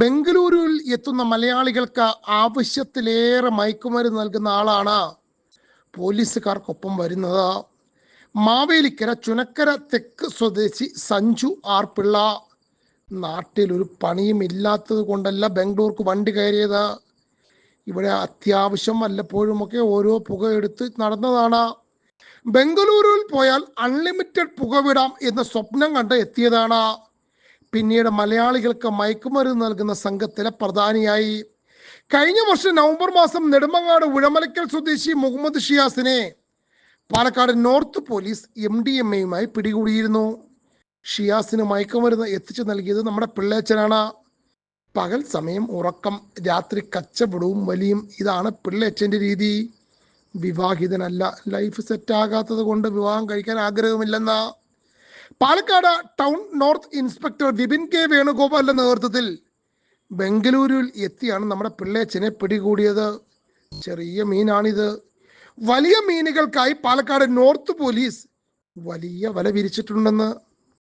ബംഗളൂരുവിൽ എത്തുന്ന മലയാളികൾക്ക് ആവശ്യത്തിലേറെ മയക്കുമരുന്ന് നൽകുന്ന ആളാണ് പോലീസുകാർക്കൊപ്പം വരുന്നത്. മാവേലിക്കര ചുനക്കര തെക്ക് സ്വദേശി സഞ്ജു ആർ പിള്ള നാട്ടിൽ ഒരു പണിയും ഇല്ലാത്തത് കൊണ്ടല്ല ബംഗളൂർക്ക് വണ്ടി കയറിയത്. ഇവിടെ അത്യാവശ്യം വല്ലപ്പോഴുമൊക്കെ ഓരോ പുക എടുത്ത് നടന്നതാണ്. ബംഗളൂരുവിൽ പോയാൽ അൺലിമിറ്റഡ് പുക വിടാം എന്ന സ്വപ്നം കണ്ട് എത്തിയതാണ് പിന്നീട് മലയാളികൾക്ക് മയക്കുമരുന്ന് നൽകുന്ന സംഘത്തിലെ പ്രധാനിയായി. കഴിഞ്ഞ വർഷം നവംബർ മാസം നെടുമങ്ങാട് ഉഴമലക്കൽ സ്വദേശി Muhammad ഷിയാസിനെ Palakkad north police M D M എയുമായി പിടികൂടിയിരുന്നു. ഷിയാസിന് മയക്കുമരുന്ന് എത്തിച്ചു നൽകിയത് നമ്മുടെ പിള്ളേച്ചനാണ്. പകൽ സമയം ഉറക്കം രാത്രി കച്ചവടവും വലിയും. ഇതാണ് പിള്ളേച്ചന്റെ രീതി. വിവാഹിതനല്ല ലൈഫ് സെറ്റ് ആകാത്തത് കൊണ്ട് വിവാഹം കഴിക്കാൻ ആഗ്രഹമില്ലെന്ന. Palakkad town north inspector Vipin K വേണുഗോപാലിന്റെ നേതൃത്വത്തിൽ ബംഗളൂരുവിൽ എത്തിയാണ് നമ്മുടെ പിള്ളേച്ചനെ പിടികൂടിയത്. ചെറിയ മീനാണിത്. വലിയ മീനുകൾക്കായി പാലക്കാട് നോർത്ത് പോലീസ് വലിയ വല വിരിച്ചിട്ടുണ്ടെന്ന്